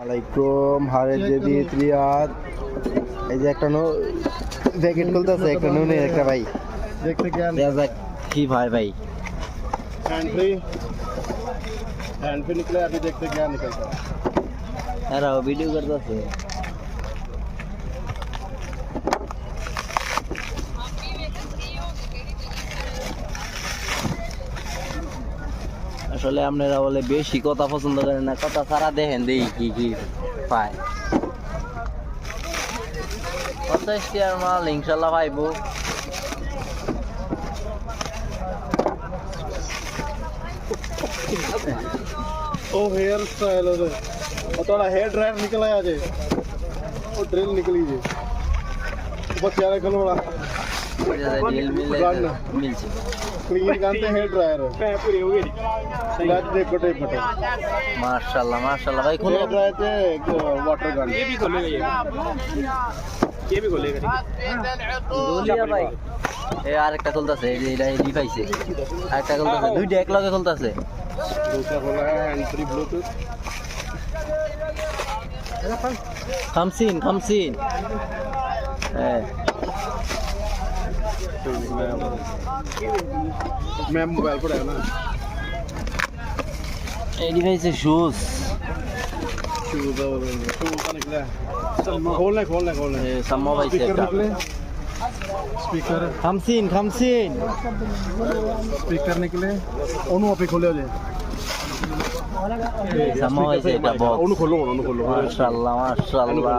আলাইকুম হারের যদি ত্রিয়াদ এই যে একটা নো প্যাকেট খুলতেছে একটা নুনে একটা ভাই देखते क्या দেখা যাক কি ভাই ভাই हैंड फ्री हैंड फ्री निकले अभी देखते क्या निकलता है এরা ভিডিও করতেছে আসলে আপনারা বলে বেশি কথা পছন্দ করেন না কথা সারা দেখেন দেই কি কি পায় পঞ্চাশ টিয়ার মাল ইনশাল্লাহ পাইবো ओ हेयर स्टाइल है और थोड़ा हेयर ड्रायर निकल आया जे वो ड्रिल निकली जे মার্শাল্লাহ মার্শাল্লাহ ভাই খুলে हेयर ड्रायर थे वाटर गन ये भी खोलेगा ये भी खोलेगा দলিয়া ভাই এ আরেকটা খুলতাছে এই যে এটা এডি পাইছে আরেকটা খুলতাছে দুইটা এক লগে খুলতাছে दूसरा खोला है हैंड फ्री ब्लूटूथ খামসিন খামসিন হ্যাঁ। ম্যাম মোবাইল করে না? শুজ শুজ নিকলা খোল না খোল না খোল না। সাম্মা নিকলে? অনু অপে খোলে যায় খোলো খোলো। মাশাআল্লাহ মাশাআল্লাহ।